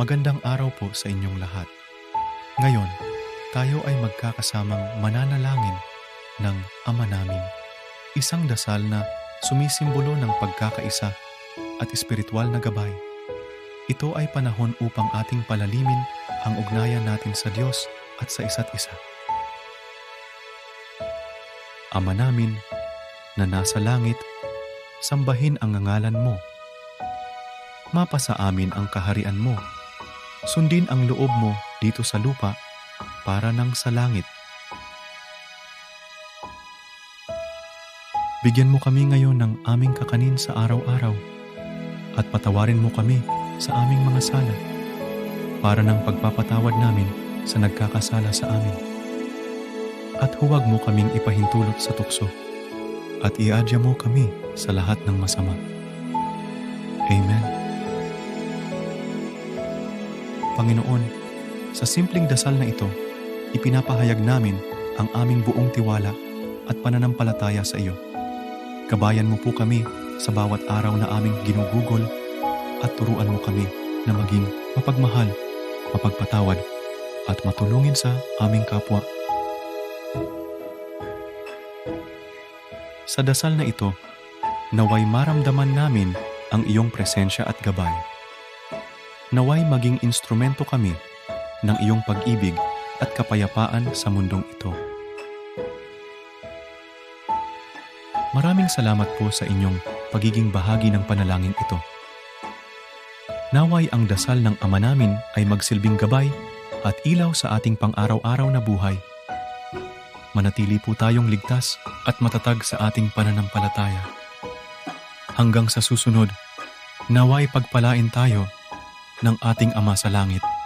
Magandang araw po sa inyong lahat. Ngayon, tayo ay magkakasamang mananalangin ng Ama namin. Isang dasal na sumisimbolo ng pagkakaisa at espiritual na gabay. Ito ay panahon upang ating palalimin ang ugnayan natin sa Diyos at sa isa't isa. Ama namin na nasa langit, sambahin ang ngalan mo. Mapasa amin ang kaharian mo. Sundin ang loob mo dito sa lupa para nang sa langit. Bigyan mo kami ngayon ng aming kakanin sa araw-araw at patawarin mo kami sa aming mga sala para ng pagpapatawad namin sa nagkakasala sa amin. At huwag mo kaming ipahintulot sa tukso at iadya mo kami sa lahat ng masama. Panginoon, sa simpleng dasal na ito, ipinapahayag namin ang aming buong tiwala at pananampalataya sa iyo. Kabayan mo po kami sa bawat araw na aming ginugugol at turuan mo kami na maging mapagmahal, mapagpatawad at matulungin sa aming kapwa. Sa dasal na ito, naway maramdaman namin ang iyong presensya at gabay. Naway maging instrumento kami ng iyong pag-ibig at kapayapaan sa mundong ito. Maraming salamat po sa inyong pagiging bahagi ng panalangin ito. Naway ang dasal ng Ama namin ay magsilbing gabay at ilaw sa ating pang-araw-araw na buhay. Manatili po tayong ligtas at matatag sa ating pananampalataya. Hanggang sa susunod, naway pagpalain tayo ng ating Ama sa Langit.